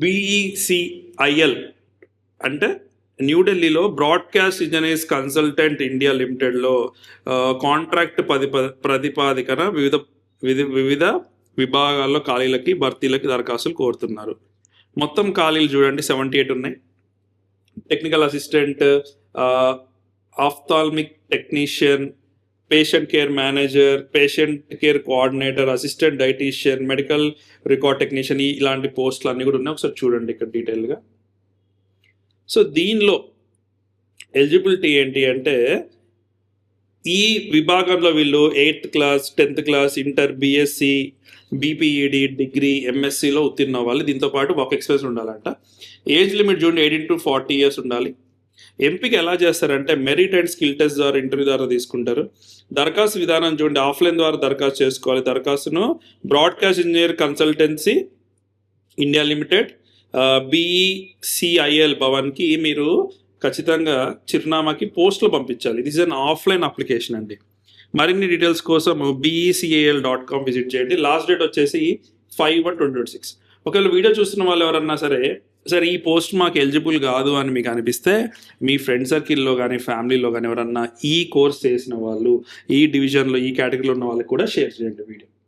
BECIL అంటే న్యూఢిల్లీలో broadcast engineers consultant India లిమిటెడ్లో కాంట్రాక్ట్ పది ప్రతిపాదికన వివిధ వివిధ విభాగాల్లో ఖాళీలకి భర్తీలకి దరఖాస్తులు కోరుతున్నారు. మొత్తం ఖాళీలు చూడండి సెవెంటీ ఎయిట్ ఉన్నాయి. Technical assistant ophthalmic technician patient care manager patient care coordinator assistant dietician medical record technician ఇలాంటి పోస్టులు అన్నీ కూడా ఉన్నాయి. ఒకసారి చూడండి ఇక్కడ డీటెయిల్గా సో దీనిలో ఎలిజిబిలిటీ ఏంటి అంటే ఈ విభాగంలో వీళ్ళు eighth class tenth class inter BSc BPEd degree ఎంఎస్సిలో ఉత్తీర్ణ అవ్వాలి. దీంతో పాటు వర్క్ ఎక్స్పీరియన్స్ ఉండాలంట. ఏజ్ లిమిట్ చూడండి ఎయిటీన్ టు ఫార్టీ ఇయర్స్ ఉండాలి. ఎంపిక ఎలా చేస్తారంటే మెరిట్ అండ్ స్కిల్ టెస్ట్ ద్వారా ఇంటర్వ్యూ ద్వారా తీసుకుంటారు. దరఖాస్తు విధానం చూడండి. ఆఫ్లైన్ ద్వారా దరఖాస్తు చేసుకోవాలి. దరఖాస్తును broadcast engineer consultancy India limited BECIL భవన్కి మీరు ఖచ్చితంగా చిరునామాకి పోస్టులు పంపించాలి. ఇది ఇస్ అన్ ఆఫ్లైన్ అప్లికేషన్ అండి. మరిన్ని డీటెయిల్స్ కోసం బీఈసిఐఎల్ డాట్ కామ్ విజిట్ చేయండి. లాస్ట్ డేట్ వచ్చేసి five one twenty twenty six ఒకవేళ వీడియో చూస్తున్న వాళ్ళు ఎవరన్నా సరే సరే ఈ పోస్ట్ మాకు ఎలిజిబుల్ కాదు అని మీకు అనిపిస్తే మీ ఫ్రెండ్ సర్కిల్లో కానీ ఫ్యామిలీలో కానీ ఎవరన్నా ఈ కోర్స్ చేసిన వాళ్ళు ఈ డివిజన్లో ఈ కేటగిరీలో ఉన్న వాళ్ళకి కూడా షేర్ చేయండి వీడియో.